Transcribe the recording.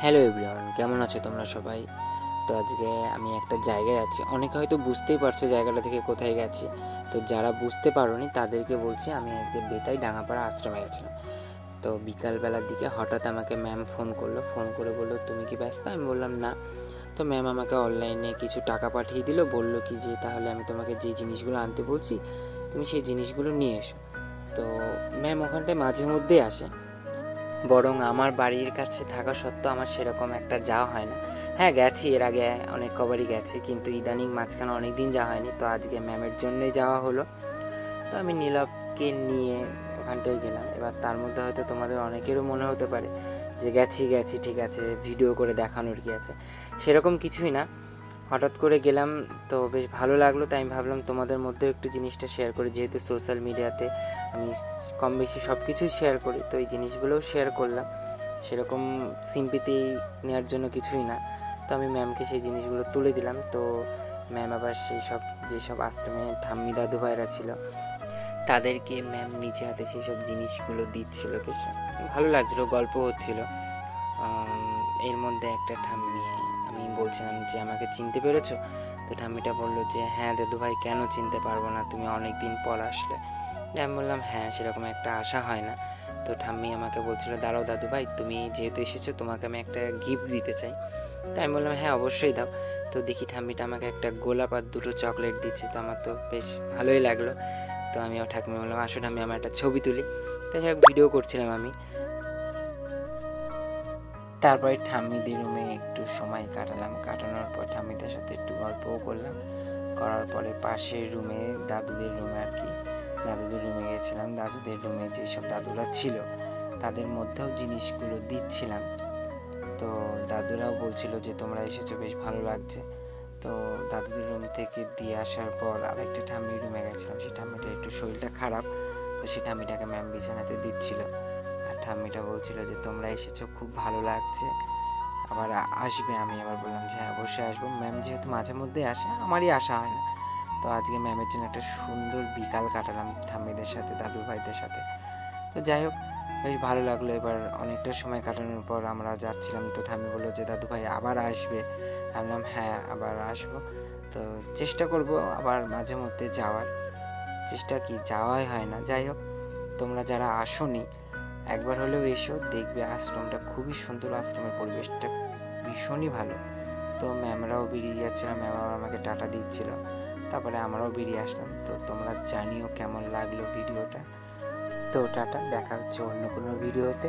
Hello everyone কেমন আছো তোমরা সবাই? তো আজকে আমি একটা জায়গায় আছি। অনেকে হয়তো বুঝতেই পারছ জায়গাটা থেকে কোথায় গেছি। তো যারা বুঝতে পারোনি, তাদেরকে বলছি আমি আজকে বেতাই ডাঙাপাড়া আশ্রমে গেছিলাম। তো বিকালবেলার দিকে হঠাৎ আমাকে ম্যাম ফোন করল। ফোন করে বলল, তুমি কি ব্যস্ত? আমি বললাম, না। তো ম্যাম আমাকে অনলাইনে কিছু টাকা পাঠিয়ে দিল। বলল কি যে, তাহলে আমি তোমাকে যে জিনিসগুলো আনতে বলছি, তুমি সেই জিনিসগুলো নিয়ে এসো। তো ম্যাম ওখানটায় মাঝে মধ্যেই আসে। বরং আমার বাড়ির কাছে থাকা সত্ত্বেও আমার সেরকম একটা যাওয়া হয় না। হ্যাঁ গেছি, এর আগে অনেক কবারই গেছি, কিন্তু ইদানিং মাঝখানে অনেক দিন যাওয়া হয়নি, তো আজকে ম্যামের জন্যই যাওয়া হলো। তো আমি নীলবকে নিয়ে ওখানটায় গেলাম। এবার তার মধ্যে হয়তো তোমাদের অনেকেরও মনে হতে পারে যে, গেছি গেছি, ঠিক আছে, ভিডিও করে দেখানোর কি আছে? সেরকম কিছুই না। হঠাৎ করে গেলাম তো বেশ ভালো লাগল, তাই আমি ভাবলাম তোমাদের মধ্যেও একটু জিনিসটা শেয়ার করি। যেহেতু সোশ্যাল মিডিয়াতে আমি কম বেশি সব কিছুই শেয়ার করি, তো এই জিনিসগুলোও শেয়ার করলাম। সেরকম সিম্পিতি নেওয়ার জন্য কিছুই না। তো আমি ম্যামকে সেই জিনিসগুলো তুলে দিলাম। তো ম্যাম আবার সেই সব যেসব আশ্রমে ঠাম্মি দাদু ভাইরা ছিল, তাদেরকে ম্যাম নিজে হাতে সেই সব জিনিসগুলো দিচ্ছিল। বেশ ভালো লাগছিল, গল্প হচ্ছিল। এর মধ্যে একটা ঠাম্মি আমি বলছিলাম যে আমাকে চিনতে পেরেছ? তো ঠাম্মিটা বলল যে হ্যাঁ দাদু ভাই কেন চিনতে পারব না? তুমি অনেক দিন পর আসলে। আমি বললাম হ্যাঁ সেরকম একটা আশা হয় না। তো ঠাম্মি আমাকে বলছিল, দাঁড়াও দাদু ভাই তুমি যেহেতু এসেছ, তোমাকে আমি একটা গিফট দিতে চাই। তো আমি বললাম হ্যাঁ অবশ্যই দাও। তো দেখি ঠাম্মিটা আমাকে একটা গোলাপ আর দুটো চকলেট দিচ্ছে। তো আমার তো বেশ ভালোই লাগল। তো আমি ঠাকুমি বললাম, আসো আমি আমার একটা ছবি তুলি। তো যাই ভিডিও করছিলাম আমি। তারপরে ঠাম্মিদের রুমে একটু সময় কাটালাম। কাটানোর পর ঠাম্মিদের সাথে একটু গল্পও করলাম। করার পরে পাশের রুমে দাদুদের রুমে আর কি, দাদুদের রুমে গেছিলাম। দাদুদের রুমে যেসব দাদুরা ছিল, তাদের মধ্যেও জিনিসগুলো দিচ্ছিলাম। তো দাদুরাও বলছিল যে, তোমরা এসেছ, বেশ ভালো লাগছে। তো দাদুদের রুম থেকে দিয়ে আসার পর আরেকটা ঠাম্মির রুমে গেছিলাম। সেই ঠাম্মিটা একটু শরীরটা খারাপ, তো সেই ঠাম্মিটাকে ম্যাম বিছানাতে দিচ্ছিল। ঠাম্মিটা বলছিল যে, তোমরা এসেছ, খুব ভালো লাগছে। আবার আসবে, আমি আবার বললাম যে হ্যাঁ অবশ্যই আসব। ম্যাম যেহেতু মাঝে মধ্যেই আসে, আমারই আসা হয় না। তো আজকে ম্যামের জন্য একটা সুন্দর বিকাল কাটালাম ঠাম্মিদের সাথে দাদু ভাইদের সাথে। তো যাই হোক, বেশ ভালো লাগল এবার অনেকটা সময় কাটানোর পর আমরা যাচ্ছিলাম। তো ঠাম্মি বলল যে দাদু ভাই আবার আসবে। আমি বললাম হ্যাঁ আবার আসব। তো চেষ্টা করব আবার মাঝে মধ্যে যাওয়ার। চেষ্টা কি, যাওয়াই হয় না। যাই হোক, তোমরা যারা আসোনি একবার হলেও এসো, দেখবে আশ্রমটা খুবই সুন্দর, আশ্রমের পরিবেশটা ভীষণই ভালো। তো ম্যামরাও বেরিয়ে যাচ্ছিল, ম্যাম আবার আমাকে টাটা দিচ্ছিল। তারপরে আমরাও বেরিয়ে আসলাম। তো তোমরা জানিও কেমন লাগল ভিডিওটা। তো টাটা, দেখা হচ্ছে অন্য কোনো ভিডিওতে।